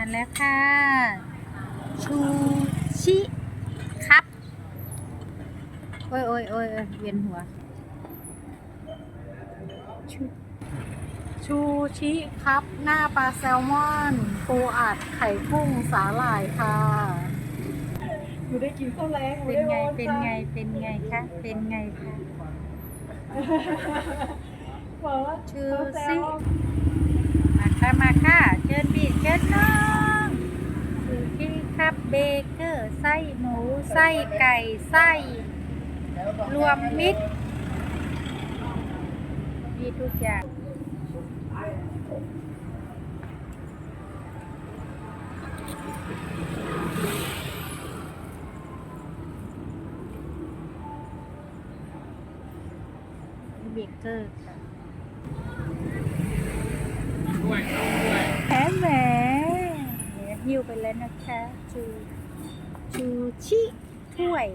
มาแล้วค่ะ ชูชิครับโอ้ยโอ้ยโอ้ยโอ้ยเวียนหัว ชูชูชิครับ หน้าปลาแซลมอนปูอัดไข่กุ้งสาหร่ายค่ะหนูได้กินข้าวแรงหนูเป็นได้ไงโอนเป็นไง เป็นไงคะ เป็นไงคะบอกว่าชูข้าวแซ ชิ ล มาค่ะ มาค่ะ เชิญพี่เชิญน้องชูชิครับ เบเกอร์ไส้หมูไส้ไก่ไส้รวมมิตรมีทุกอย่างเบเกอร์ค่ะแหมแหมเดี๋ยว หิวไปแล้วนะคะชูชูชิถ้วย